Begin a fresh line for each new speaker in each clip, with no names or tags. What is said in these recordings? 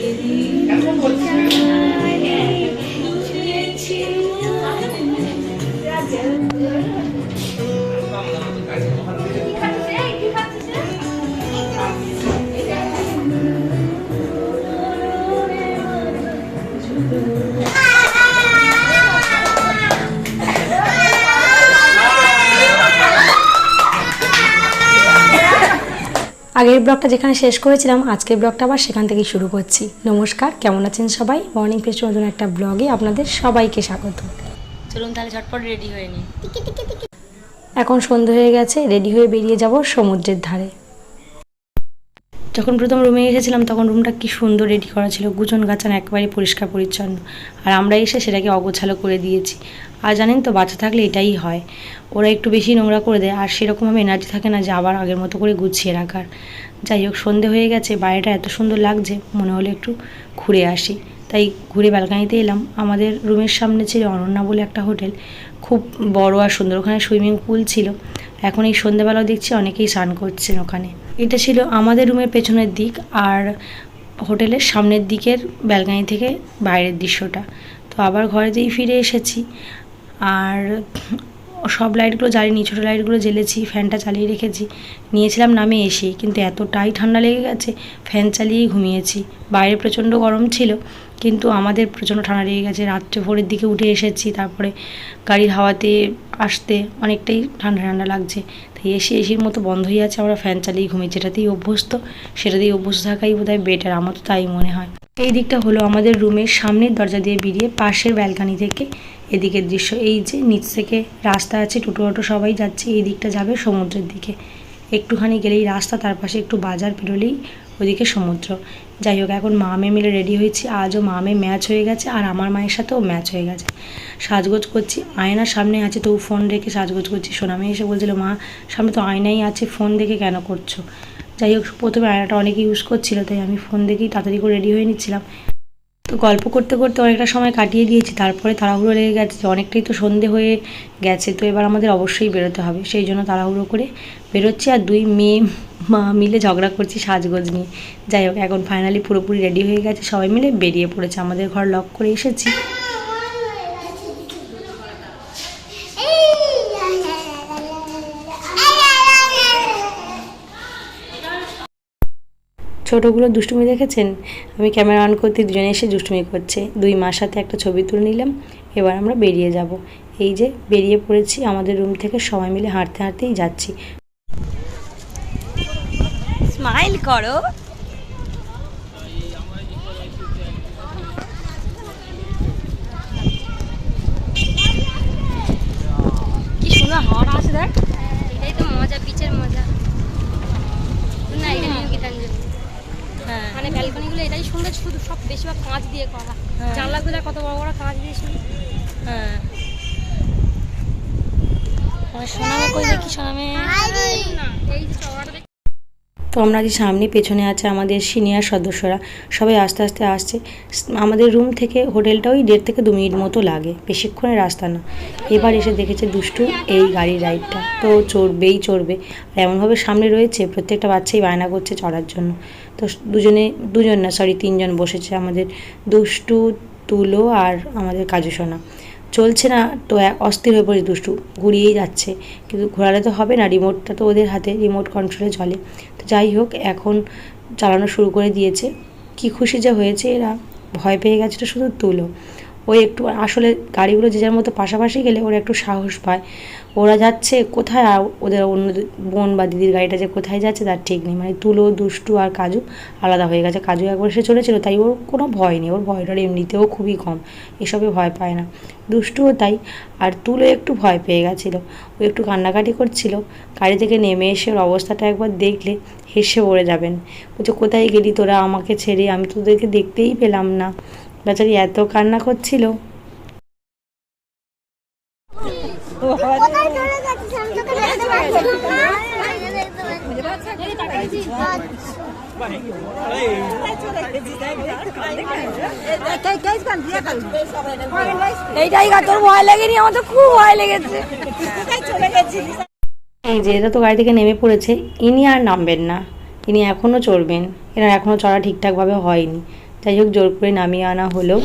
Jesus. আগের ব্লগটা যেখানে শেষ করেছিলাম আজকের ব্লগটা আবার সেখান থেকেই শুরু করছি। নমস্কার কেমন আছেন সবাই? মর্নিং ফেস্ট নতুন একটা ব্লগে আপনাদের সবাইকে স্বাগত। চলুন তাহলে ঝটপট রেডি হয়ে নিই। এখন সন্ধে হয়ে গেছে রেডি হয়ে বেরিয়ে যাব সমুদ্রের ধারে। যখন প্রথম রুমে এসেছিলাম, তখন রুমটা কি সুন্দর রেডি করা ছিল। গুজন গাছান একেবারে পরিষ্কার পরিচ্ছন্ন। আর আমরা এসে সেটাকে অগোছালো করে দিয়েছি। আর জানেন তো, বাচ্চা থাকলে এটাই হয়। ওরা একটু বেশি নোংরা করে দেয়, আর সেরকমভাবে এনার্জি থাকে না যে আবার আগের মতো করে গুছিয়ে রাখার। যাই হোক, সন্ধে হয়ে গেছে, বাইরেটা এত সুন্দর লাগছে, মনে হলো একটু ঘুরে আসি। তাই ঘুরে ব্যালকানিতে এলাম। আমাদের রুমের সামনে ছিল অনন্যা বলে একটা হোটেল। খুব বড় আর সুন্দর, ওখানে সুইমিং পুল ছিল। এখন এই সন্ধেবেলাও দেখছি অনেকেই স্নান করছেন ওখানে। এটা ছিল আমাদের রুমের পেছনের দিক আর হোটেলের সামনের দিকের ব্যালকানি থেকে বাইরের দৃশ্যটা। তো আবার ঘরে ঘরেতেই ফিরে এসেছি আর সব লাইটগুলো জ্বালিনি, ছোটো লাইটগুলো জ্বেলেছি, ফ্যানটা চালিয়ে রেখেছি। নিয়েছিলাম নামে এসেই, কিন্তু এতটাই ঠান্ডা লেগে গেছে, ফ্যান চালিয়েই ঘুমিয়েছি। বাইরে প্রচণ্ড গরম ছিল কিন্তু আমাদের প্রচণ্ড ঠান্ডা লেগে গেছে। রাত্রে ভোরের দিকে উঠে এসেছি, তারপরে গাড়ির হাওয়াতে আসতে অনেকটাই ঠান্ডা ঠান্ডা লাগছে। তাই এসি, এসির মতো বন্ধ হয়ে আছে, আমরা ফ্যান চালিয়ে ঘুমিয়ে যেটাতেই অভ্যস্ত সেটাতেই অভ্যস্ত থাকাই বোধ হয় বেটার আমার তো তাই মনে হয়। এই দিকটা হলো আমাদের রুমের সামনের দরজা দিয়ে বেরিয়ে পাশের ব্যালকানি থেকে এদিকের দৃশ্য। এই যে নিচ থেকে রাস্তা আছে, টোটো অটো সবাই যাচ্ছে, এই দিকটা যাবে সমুদ্রের দিকে। একটুখানি গেলেই রাস্তা, তার পাশে একটু বাজার পেরোলেই ওদিকে সমুদ্র। যাই হোক, এখন মা মেয়ে মিলে রেডি হয়েছি। আজও মা মেয়ে ম্যাচ হয়ে গেছে আর আমার মায়ের সাথেও ম্যাচ হয়ে গেছে। সাজগোজ করছি, আয়নার সামনে আছে তো ফোন রেখে সাজগোজ করছি। সোনামে এসে বলছিল, মা, সামনে তো আয়নাই আছে ফোন দেখে কেন করছ? যাই হোক, প্রথমে আয়নাটা অনেকে ইউজ করছিল, তাই আমি ফোন দেখেই তাড়াতাড়ি করে রেডি হয়ে নিচ্ছিলাম। তো গল্প করতে করতে অনেকটা সময় কাটিয়ে দিয়েছি, তারপরে তাড়াহুড়ো লেগে গেছে যে অনেকটাই তো সন্ধে হয়ে গেছে, তো এবার আমাদের অবশ্যই বেরোতে হবে। সেই জন্য তাড়াহুড়ো করে বেরোচ্ছি আর দুই মেয়ে মা মিলে ঝগড়া করছি সাজগোজ নিয়ে। যাই হোক, এখন ফাইনালি পুরোপুরি রেডি হয়ে গেছে। সবাই মিলে বেরিয়ে পড়েছে। আমাদের ঘর লক করে এসেছি। ছোটোগুলো দুষ্টুমি দেখেছেন? আমি ক্যামেরা অন করতে দুজনে এসে দুষ্টুমি করছে। দুই মার সাথে একটা ছবি তুলে নিলাম। এবার আমরা বেরিয়ে যাব। এই যে, বেরিয়ে পড়েছি। আমাদের রুম থেকে সবাই মিলে হাঁটতে হাঁটতেই যাচ্ছি। স্মাইল করো। কি সুন্দর হাওয়াটা আছে দেখ।
এটাই তো মজা বিচের মজা। না এটা নিউ গীতাঞ্জলি।
হ্যাঁ।
মানে ব্যালকনিগুলো এটাই সুন্দর শুধু সব বেশিরভাগ কাঁচ দিয়ে করা।
হ্যাঁ।
জানলাগুলো কত বড় বড় কাঁচ দিয়ে শুধু
হ্যাঁ। সোনামে কই দেখি সোনামে?
এই যে
তো আমরা যে সামনে পেছনে আছে আমাদের সিনিয়র সদস্যরা, সবাই আস্তে আস্তে আসছে। আমাদের রুম থেকে হোটেলটা ওই দেড় থেকে দু মিনিট মতো লাগে, বেশিক্ষণের রাস্তা না। এবার এসে দেখেছে দুষ্টু এই গাড়ির রাইডটা। তো চড়বেই চড়বে। আর এমনভাবে সামনে রয়েছে, প্রত্যেকটা বাচ্চাই বায়না করছে চড়ার জন্য। তো দুজনে, দুজন না সরি তিনজন বসেছে আমাদের দুষ্টু, তুলো আর আমাদের কাজু সোনা। চলছে না, তো অস্থির হয়ে পড়ে দুষ্টু, ঘুরিয়েই যাচ্ছে। কিন্তু ঘোরালে তো হবে না রিমোটটা তো ওদের হাতে রিমোট কন্ট্রোলে চলে। তো যাই হোক, এখন চালানো শুরু করে দিয়েছে। কি খুশি যে হয়েছে এরা, ভয় পেয়ে গেছে তো শুধু তুলো। ওই একটু আসলে গাড়িগুলো যে যার মতো পাশাপাশি গেলে ওরা একটু সাহস পায়। ওরা যাচ্ছে কোথায় আর ওদের অন্য বোন বা দিদির গাড়িটা যে কোথায় যাচ্ছে তার ঠিক নেই। মানে তুলো, দুষ্টু আর কাজু আলাদা হয়ে গেছে। কাজু একবার সে চলেছিল, তাই ওর কোনো ভয় নেই। ওর ভয়টার এমনিতেও খুবই কম। এসবে ভয় পায় না। দুষ্টুও তাই। আর তুলো একটু ভয় পেয়ে গেছিল। ও একটু কান্নাকাটি করছিল। গাড়ি থেকে নেমে এসে ওর অবস্থাটা একবার দেখলে হেসে পড়ে যাবেন। বলছে, কোথায় গেলি তোরা আমাকে ছেড়ে? আমি তোদেরকে দেখতেই পেলাম না। বেচারি এত কান্না করছিল।
ভয় লাগেনি আমার তো খুব ভয় লেগেছে
এই যে এরা তো গাড়ি থেকে নেমে পড়েছে। ইনি আর নামবেন না। ইনি এখনও চড়বেন। এরা এখনও চড়া ঠিকঠাকভাবে হয়নি। যাই হোক, জোর করে নামিয়ে আনা হলো।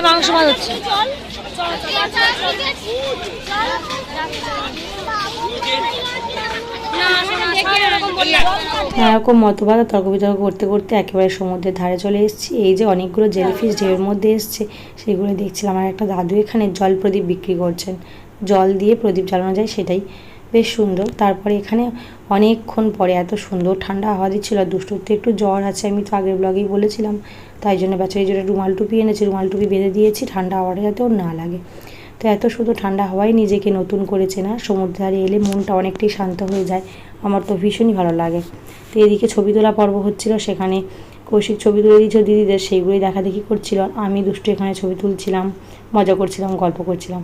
রাতে মাংস ভাত হচ্ছে।
এরকম মতবাদ আর তর্ক বিতর্ক করতে করতে একেবারে সমুদ্রের ধারে চলে এসেছি। এই যে অনেকগুলো জেলিফিশ ঢেউয়ের মধ্যে এসছে সেগুলো দেখছিলাম। আর একটা দাদু এখানে জল প্রদীপ বিক্রি করছেন। জল দিয়ে প্রদীপ জ্বালানো যায় সেটাই বেশ সুন্দর। তারপরে এখানে অনেকক্ষণ পরে এত সুন্দর ঠান্ডা হাওয়া দিচ্ছিল দুষ্টুর তো একটু জ্বর আছে, আমি তো আগের ব্লগেই বলেছিলাম। তাই জন্য বেচারি জোরে রুমাল টুপি এনেছি, রুমাল টুপি বেঁধে দিয়েছি, ঠান্ডা হাওয়াটা যাতে ওর না লাগে। তো এত শুধু ঠান্ডা হাওয়াই নিজেকে নতুন করেছে না, সমুদ্র এলে মনটা অনেকটাই শান্ত হয়ে যায়। আমার তো ভীষণই ভালো লাগে। তো এদিকে ছবি তোলা পর্ব হচ্ছিল, সেখানে কৌশিক ছবি তুলে দিয়েছিল দিদিদের, সেইগুলোই দেখাদেখি করছিল। আমি দুষ্টু এখানে ছবি তুলছিলাম, মজা করছিলাম, গল্প করছিলাম।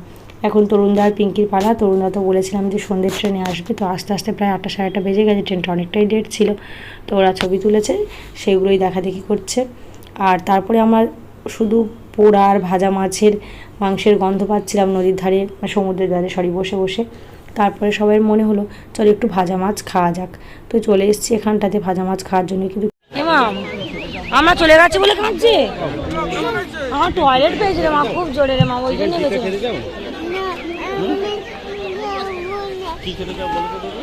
এখন তরুণদা আর পিঙ্কির পালা তরুণদা তো বলেছিলাম যে সন্ধ্যের ট্রেনে আসবে তো আস্তে আস্তে প্রায় আটটা সাড়ে আটটা বেজে গেছে ট্রেনটা অনেকটাই ডেট ছিল তো ওরা ছবি তুলেছে সেইগুলোই দেখাদেখি করছে। আর তারপরে আমার শুধু পোড়া আর ভাজা মাছের মাংসের গন্ধ পাচ্ছিলাম নদীর ধারে মানে সমুদ্রের ধারে সরি বসে বসে। তারপরে সবাই মনে হলো চল একটু ভাজা মাছ খাওয়া যাক। তো চলে এসছি এখানটাতে ভাজা মাছ খাওয়ার জন্য কিন্তু
আমরা চলে গেছে বলে কাঁদছে? আমার টয়লেট পেয়েছে রে মা খুব জোরে রে মা ওই জন্য গেছে।
কি খেতে চাও বলো তো দেখি?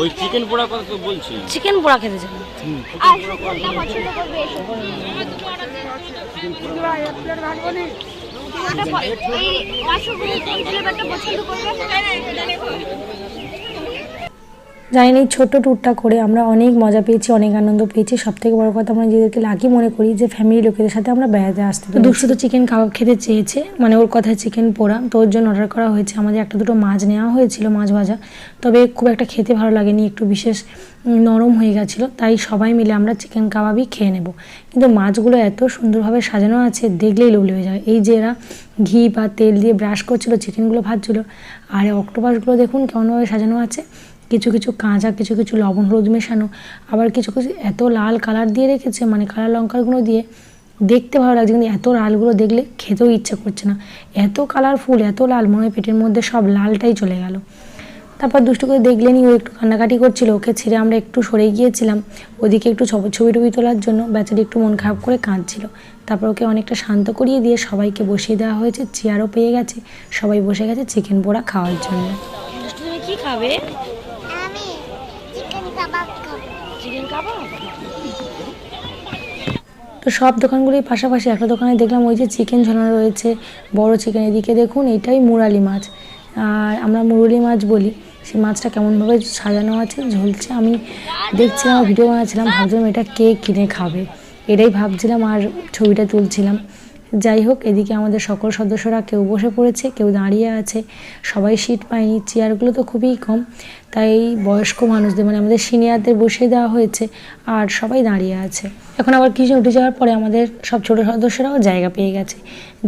ওই চিকেন পোড়া কথা তো বলছি।
চিকেন পোড়া খেতে চাই।
জানি না, এই ছোট্ট ট্যুরটা করে আমরা অনেক মজা পেয়েছি, অনেক আনন্দ পেয়েছি। সব থেকে বড় কথা আমরা নিজেদেরকে লাকি মনে করি যে ফ্যামিলি লোকেদের সাথে আমরা বেড়াতে আসতে দুশো তো চিকেন কাবাব খেতে চেয়েছে মানে ওর কথায় চিকেন পোড়া। তো ওর জন্য অর্ডার করা হয়েছে, আমাদের একটা দুটো মাছ নেওয়া হয়েছিল, মাছ ভাজা। তবে খুব একটা খেতে ভালো লাগেনি, একটু বিশেষ নরম হয়ে গেছিল। তাই সবাই মিলে আমরা চিকেন কাবাবই খেয়ে নেব। কিন্তু মাছগুলো এত সুন্দরভাবে সাজানো আছে, দেখলেই লোভলি হয়ে যায় এই যে এরা ঘি বা তেল দিয়ে ব্রাশ করছিল চিকেনগুলো ভাজছিল, আর অক্টোপাসগুলো দেখুন কেমনভাবে সাজানো আছে। কিছু কিছু কাঁচা, কিছু কিছু লবণ, হলুদ মেশানো, আবার কিছু কিছু এত লাল কালার দিয়ে রেখেছে মানে কালার লঙ্কারগুলো দিয়ে, দেখতে ভালো লাগছে, কিন্তু এত লালগুলো দেখলে খেতেও ইচ্ছে করছে না। এত কালারফুল এত লাল, মনে হয় পেটের মধ্যে সব লালটাই চলে গেল। তারপর দুষ্টু করে দেখলেনি, ও একটু কান্নাকাটি করছিল, ওকে ছেড়ে আমরা একটু সরে গিয়েছিলাম, ওদিকে একটু ছবি ছবি টবি তোলার জন্য বেচারি একটু মন খারাপ করে কাঁদছিল। তারপর ওকে অনেকটা শান্ত করিয়ে দিয়ে সবাইকে বসিয়ে দেওয়া হয়েছে, চেয়ারও পেয়ে গেছে, সবাই বসে গেছে চিকেন পোড়া খাওয়ার জন্য।
কি খাবে
আমি চিকেন কাবাব খাব
চিকেন কাবাব
তো সব দোকানগুলির পাশাপাশি একটা দোকানে দেখলাম ওই যে চিকেন ঝোলানো রয়েছে, বড় চিকেন এদিকে দেখুন, এটাই মুরালি মাছ। আর আমরা মুরলি মাছ বলি, সেই মাছটা কেমনভাবে সাজানো আছে, ঝুলছে, আমি দেখছিলাম, ভিডিও বানাচ্ছিলাম, ভাবছিলাম এটা কে কিনে খাবে। এটাই ভাবছিলাম আর ছবিটা তুলছিলাম। যাই হোক, এদিকে আমাদের সকল সদস্যরা কেউ বসে পড়েছে, কেউ দাঁড়িয়ে আছে, সবাই সিট পায়নি, চেয়ারগুলো তো খুবই কম। তাই বয়স্ক মানুষদের মানে আমাদের সিনিয়রদের বসিয়ে দেওয়া হয়েছে আর সবাই দাঁড়িয়ে আছে। এখন আবার কিছু উঠে যাওয়ার পরে আমাদের সব ছোটো সদস্যরাও জায়গা পেয়ে গেছে।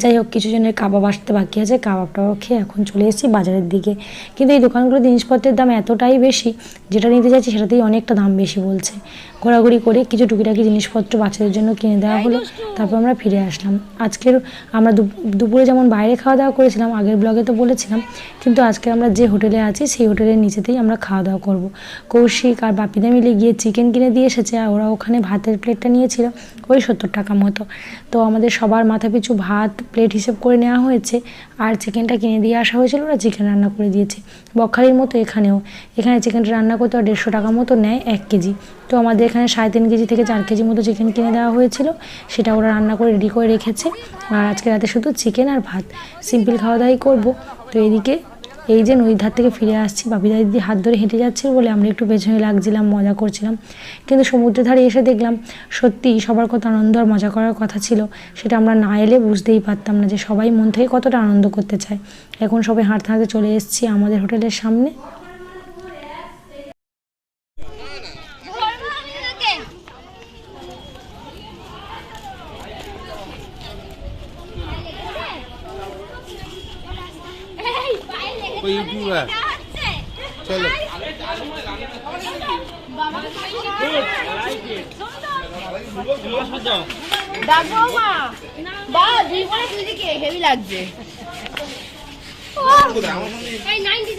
যাই হোক, কিছু জনের কাবাব আসতে বাকি আছে কাবাব টাবাব খেয়ে এখন চলে এসেছি বাজারের দিকে। কিন্তু এই দোকানগুলোর জিনিসপত্রের দাম এতটাই বেশি, যেটা নিতে যাচ্ছি সেটাতেই অনেকটা দাম বেশি বলছে। ঘোরাঘুরি করে কিছু টুকিটাকি জিনিসপত্র বাচ্চাদের জন্য কিনে দেওয়া হলো, তারপর আমরা ফিরে আসলাম। আজকের আমরা দুপুরে যেমন বাইরে খাওয়া দাওয়া করেছিলাম, আগের ব্লগে তো বলেছিলাম, কিন্তু আজকে আমরা যে হোটেলে আছি, সেই হোটেলের নিচেতেই আমরা খাওয়া দাওয়া করব। কৌশিক আর বাপিদা মিলে গিয়ে চিকেন কিনে দিয়ে এসেছে আর ওরা ওখানে ভাতের প্লেটটা নিয়েছিল, ওই সত্তর টাকা মতো। তো আমাদের সবার মাথা পিছু ভাত প্লেট হিসেব করে নেওয়া হয়েছে আর চিকেনটা কিনে দিয়ে আসা হয়েছিল, ওরা চিকেন রান্না করে দিয়েছে। বকখালির মতো এখানেও। এখানে চিকেনটা রান্না করতে দেড়শো টাকা মতো নেয় এক কেজি। তো আমাদের এখানে সাড়ে তিন কেজি থেকে চার কেজি মতো চিকেন কিনে দেওয়া হয়েছিল, সেটা ওরা রান্না করে রেডি করে রেখেছে। আর আজকে রাতে শুধু চিকেন আর ভাত। সিম্পল খাওয়া দাওয়াই করব। তো এদিকে এই যে নদীর ধার থেকে ফিরে আসছি বাপিদা দিদি হাত ধরে হেঁটে যাচ্ছিল বলে আমরা একটু পেছনে লাগছিলাম, মজা করছিলাম। কিন্তু সমুদ্রের ধারে এসে দেখলাম, সত্যি সবার কত আনন্দ আর মজা করার কথা ছিল। সেটা আমরা না এলে বুঝতেই পারতাম না যে সবাই মন থেকে কতটা আনন্দ করতে চায়। এখন সবাই হাঁটতে হাঁটতে চলে এসেছি আমাদের হোটেলের সামনে।
ওই ইউটিউবার চলো।
হেভি লাগছে। 90s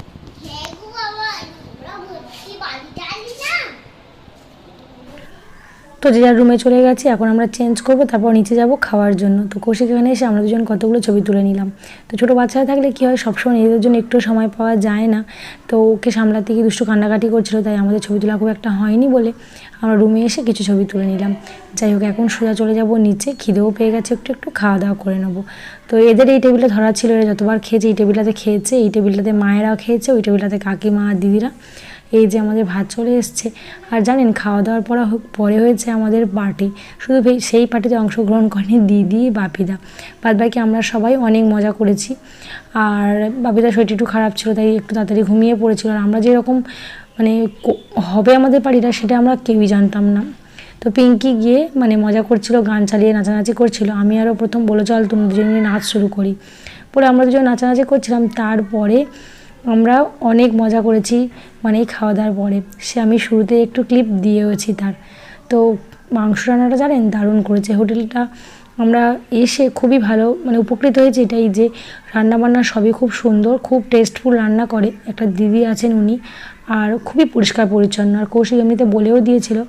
তো যে যার রুমে চলে গেছি, এখন আমরা চেঞ্জ করব, তারপর নিচে যাব খাওয়ার জন্য। তো কৌশিক এখানে এসে আমরা দুজন কতগুলো ছবি তুলে নিলাম। তো ছোটো বাচ্চারা থাকলে কী হয়, সবসময় নিজেদের জন্য একটু সময় পাওয়া যায় না। তো ওকে সামলাতে গিয়ে দুষ্টু কান্নাকাটি করছিল, তাই আমাদের ছবি তোলা খুব একটা হয়নি বলে আমরা রুমে এসে কিছু ছবি তুলে নিলাম। যাই হোক, এখন সোজা চলে যাব নিচে, খিদেও পেয়ে গেছে, একটু একটু খাওয়া দাওয়া করে নেব। তো এদের এই টেবিলটা ধরা ছিল, এরা যতবার খেয়েছে, এই টেবিলটাতে খেয়েছে, এই টেবিলটাতে মায়েরাও খেয়েছে, ওই টেবিলটাতে কাকিমা, দিদিরা। এই যে আমাদের ভাত চলে এসছে। আর জানেন খাওয়া দাওয়ার পর পরে হয়েছে আমাদের পার্টি শুধু সেই পার্টিতে অংশগ্রহণ করেনি দিদি, বাপিদা। বাদ বাকি আমরা সবাই অনেক মজা করেছি। আর বাপিদার শরীরটা একটু খারাপ ছিল, তাই একটু তাড়াতাড়ি ঘুমিয়ে পড়েছিল। আর আমরা যেরকম মানে হবে আমাদের পার্টিটা সেটা আমরা কেউই জানতাম না। তো পিঙ্কি গিয়ে মানে মজা করছিল, গান চালিয়ে নাচানাচি করছিল। আমি আরও প্রথম বলে চল তুমি দুজন নাচ শুরু করি। পরে আমরা দুজন নাচানাচি করছিলাম। তারপরে আমরা অনেক মজা করেছি মানে এই খাওয়া দাওয়ার পরে। সে আমি শুরুতে একটু ক্লিপ দিয়েওছি তার। তো মাংস রান্নাটা জানেন? দারুণ করেছে। হোটেলটা আমরা এসে খুবই ভালো মানে উপকৃত হয়েছি এটাই যে রান্না বান্না সবই খুব সুন্দর, খুব টেস্টফুল রান্না করে। একটা দিদি আছেন উনি, আর খুবই পরিষ্কার পরিচ্ছন্ন। আর কৌশিক এমনিতে বলেও দিয়েছিল,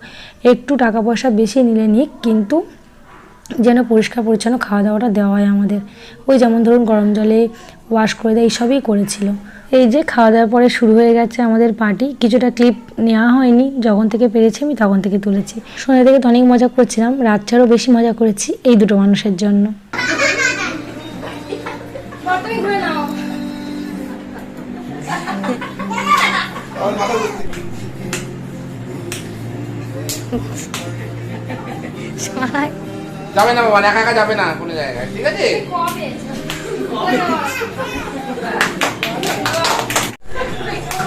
একটু টাকা পয়সা বেশি নিলে নিক, কিন্তু যেন পরিষ্কার পরিচ্ছন্ন খাওয়া দাওয়াটা দেওয়া হয় আমাদের। ওই যেমন ধরুন গরম জলে ওয়াশ করে দেয় এইসবই করেছিল। এই যে খাওয়া দাওয়ার পরে শুরু হয়ে গেছে আমাদের পার্টি কিছুটা ক্লিপ নেওয়া হয়নি। যখন থেকে পেরেছি আমি তখন থেকে তুলেছি। সন্ধ্যা থেকে তো অনেক মজা করছিলাম রাতটারও বেশি মজা করেছি এই দুটো মানুষের জন্য।
যাবে না বাবা একা একা যাবে না কোনো জায়গায় ঠিক আছে?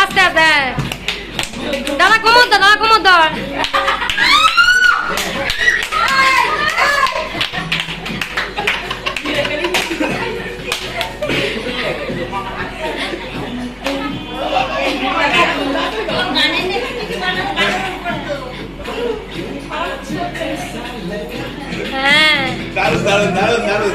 আস্তে আস্তে। দাদা কমর দাদা কমর দর হ্যাঁ।
দারুণ দারুণ দারুণ
দারুণ।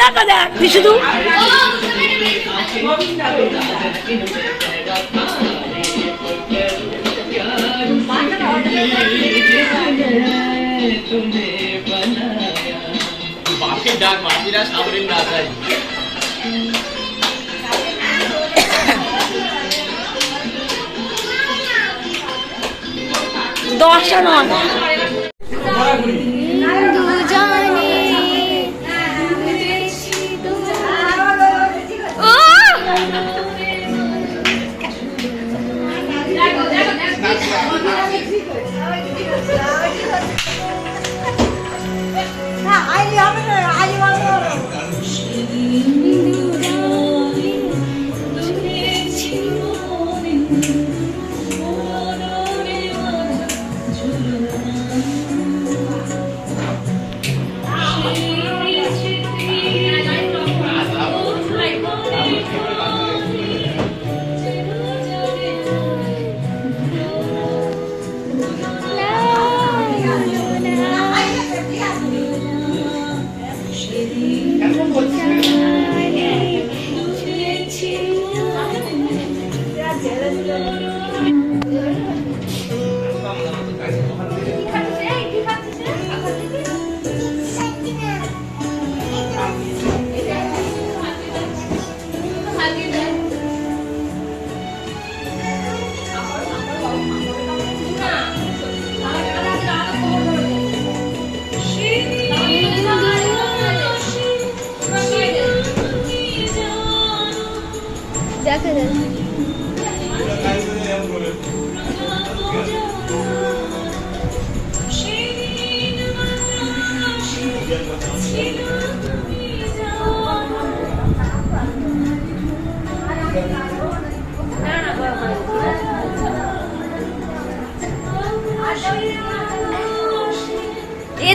না কথা তুই শুধু
বাপকে ডাক বাপিরা সামনে না যায়
দশটা নয়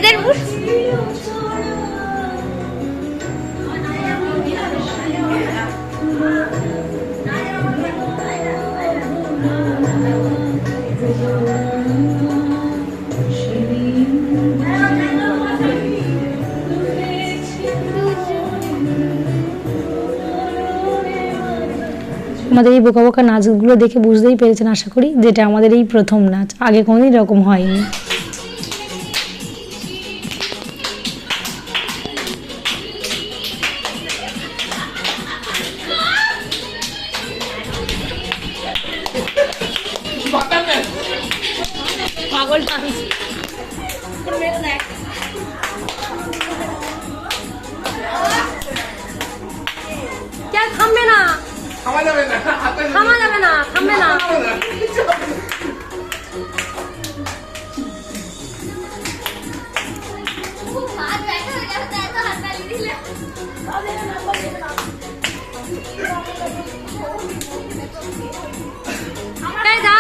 এদের
আমাদের এই বোকা বোকা নাচগুলো দেখে বুঝতেই পেরেছেন, আশা করি যেটা আমাদের এই প্রথম নাচ। আগে কোনোদিন এরকম হয়নি।
ডান্স কে থামবে না
খাওয়া যাবে না
থামা যাবে না থামবে না
হাত ব্যথা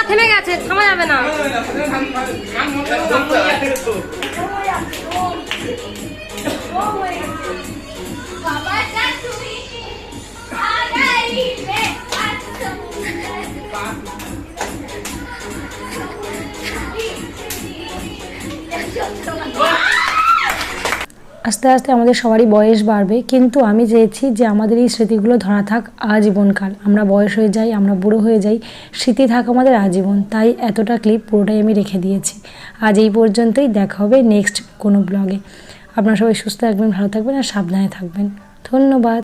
থেমে গেছে থামা যাবে না।
আস্তে আস্তে আমাদের সবারই বয়স বাড়বে, কিন্তু আমি চেয়েছি যে আমাদের এই স্মৃতিগুলো ধরা থাক আজীবনকাল। আমরা বয়স হয়ে যাই, আমরা বুড়ো হয়ে যাই, স্মৃতি থাক আমাদের আজীবন। তাই এতটা ক্লিপ পুরোটাই আমি রেখে দিয়েছি। আজ এই পর্যন্তই, দেখা হবে নেক্সট কোনো ব্লগে আপনারা সবাই সুস্থ থাকবেন, ভালো থাকবেন আর সাবধানে থাকবেন। ধন্যবাদ।